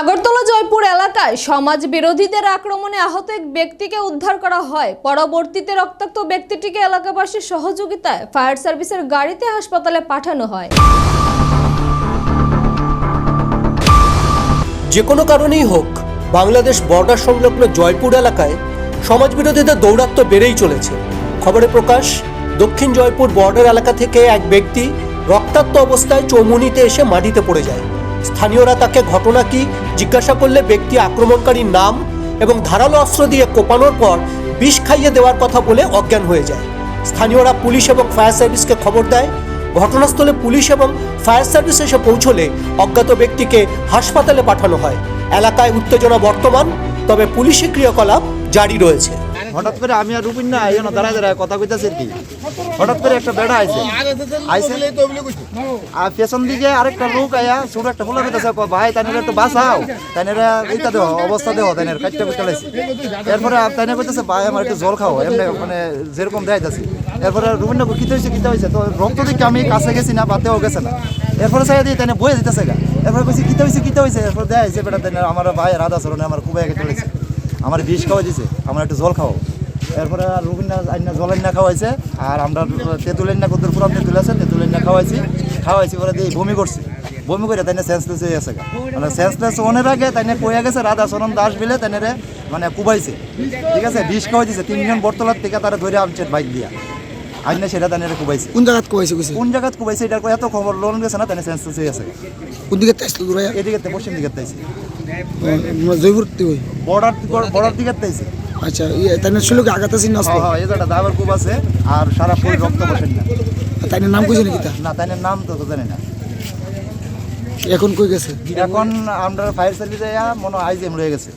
আগরতলা জয়পুর এলাকায় সমাজ বিরোধীদের আক্রমণে আহত এক ব্যক্তিকে উদ্ধার করা হয়। পরবর্তীতে রক্তাক্ত ব্যক্তিটিকে এলাকাবাসীর সহযোগিতায় ফায়ার সার্ভিসের গাড়িতে হাসপাতালে পাঠানো হয়। যে কোনো কারণেই হোক, বাংলাদেশ বর্ডার সংলগ্ন জয়পুর এলাকায় সমাজ বিরোধীদের দৌরাত্ম্য বেড়েই চলেছে। খবরে প্রকাশ, দক্ষিণ জয়পুর বর্ডার এলাকা থেকে এক ব্যক্তি রক্তাক্ত অবস্থায় চৌমুনিতে এসে মাটিতে পড়ে যায়। স্থানীয়রা তাকে ঘটনা কি জিজ্ঞাসা করলে ব্যক্তি আক্রমণকারীর নাম এবং ধারালো অস্ত্র দিয়ে কোপানোর পর বিষ খাইয়ে দেওয়ার কথা বলে অজ্ঞান হয়ে যায়। স্থানীয়রা পুলিশ এবং ফায়ার সার্ভিসকে খবর দেয়। ঘটনাস্থলে পুলিশ এবং ফায়ার সার্ভিস এসে পৌঁছলে অজ্ঞাত ব্যক্তিকে হাসপাতালে পাঠানো হয়। এলাকায় উত্তেজনা বর্তমান, তবে পুলিশি ক্রিয়াকলাপ জারি রয়েছে। হঠাৎ করে আমি আর রুবিন না এই দাঁড়ায় দাঁড়ায় কথা কইতাছি কি। হঠাৎ করে একটা বেড়া আইছে। আইছে আর পেছন দিকে আরেকটা লোক আয়া ছোট একটা ফুলা কইতাছে ভাই তাইনের তো বাঁচাও। তাইনের এইটা দেহ অবস্থা দেহ তাইনের কাটটা কুটটা লাইছে এরপরে তাইনে কইতাছে ভাই আমার একটু জল খাও এমনি মানে যেরকম দেখাইতাছি এরপরে রুবিন না কিতে হয়েছে কিতে হয়েছে তো রক্ত দিকে আমি কাছে গেছি না বাতেও গেছে না। এরপরে চাই দিয়ে তাইনে বয়ে দিতেছে গা। এরপরে কইছি কিতে হয়েছে কিতে হয়েছে এরপরে দেয় যে বেটা তাইনের আমার ভাই রাধা চরণে আমার খুবই আগে চলেছে আমার বিষ খাওয়া দিছে আমার একটু জল খাও এরপরে আর রুবিনা আইনা জল আইনা খাওয়াইছে আর আমরা তেঁতুল আইনা কত পুরান তেঁতুল আছে তেঁতুল আইনা খাওয়াইছি। খাওয়াইছি পরে দিয়ে বমি করছে। বমি করে তাইনে সেন্সলেস হয়ে গেছে মানে সেন্সলেস ওনের আগে তাইনে কয়ে গেছে রাধা চরণ দাস বিলে তাইনে মানে কুবাইছে। ঠিক আছে বিষ খাওয়াই দিছে তিনজন বটতলার থেকে তারা ধরে আনছে বাইক দিয়া। আইনা সেটা তাইনে কুবাইছে। কোন জায়গাত কইছে? কোন জায়গাত কুবাইছে এটার এত খবর লোন গেছে না তাইনে সেন্সলেস হয়ে গেছে কোন দিকে এদিকে পশ্চিম দিকে তাইছে। জয়পুর তুই বর্ডার বর্ডার দিকে তাইছে আচ্ছা ইয়ে তাইনে ছিল কি আগাতে সিন আসলো হ্যাঁ দাবার কুব আছে আর সারা রক্ত বসেন না। নাম কইছে নাকি তা? না তাইনের নাম তো তো জানি না। এখন কই গেছে? এখন আমরা ফায়ার সার্ভিসে মনে হয় রয়ে গেছে।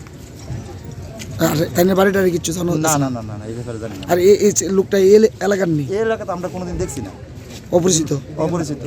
আর তাইনে বাড়িটা কিচ্ছু জানো? না না না না না, এই ব্যাপারে জানি না। আর এই লোকটা এই এলাকার নেই? এই এলাকাতে আমরা কোনোদিন দেখছি না। অপরিচিত? অপরিচিত